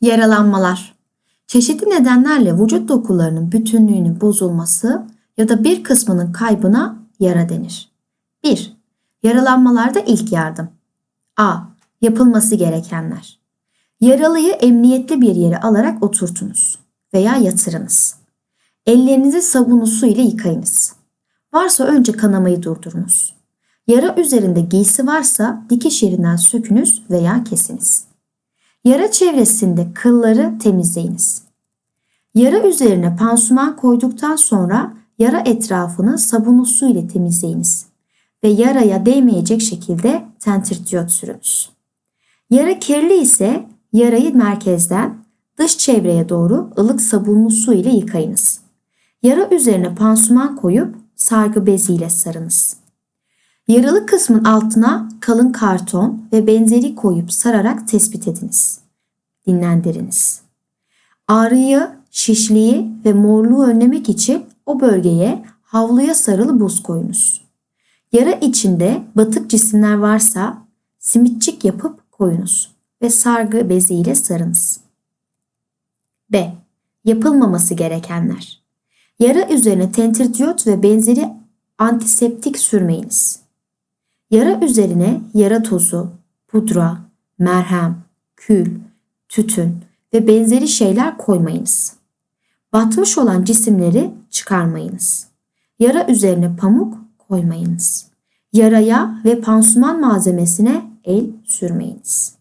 Yaralanmalar. Çeşitli nedenlerle vücut dokularının bütünlüğünün bozulması ya da bir kısmının kaybına yara denir. 1. Yaralanmalarda ilk yardım. A. Yapılması gerekenler. Yaralıyı emniyetli bir yere alarak oturtunuz veya yatırınız. Ellerinizi sabunlu su ile yıkayınız. Varsa önce kanamayı durdurunuz. Yara üzerinde giysi varsa dikiş yerinden sökünüz veya kesiniz. Yara çevresinde kılları temizleyiniz. Yara üzerine pansuman koyduktan sonra yara etrafını sabunlu su ile temizleyiniz ve yaraya değmeyecek şekilde tentrityot sürünüz. Yara kirli ise yarayı merkezden dış çevreye doğru ılık sabunlu su ile yıkayınız. Yara üzerine pansuman koyup sargı beziyle sarınız. Yaralı kısmın altına kalın karton ve benzeri koyup sararak tespit ediniz. Dinlendiriniz. Ağrıyı, şişliği ve morluğu önlemek için o bölgeye havluya sarılı buz koyunuz. Yara içinde batık cisimler varsa simitçik yapıp koyunuz ve sargı beziyle sarınız. B. Yapılmaması gerekenler. Yara üzerine tentridyot ve benzeri antiseptik sürmeyiniz. Yara üzerine yara tozu, pudra, merhem, kül, tütün ve benzeri şeyler koymayınız. Batmış olan cisimleri çıkarmayınız. Yara üzerine pamuk koymayınız. Yaraya ve pansuman malzemesine el sürmeyiniz.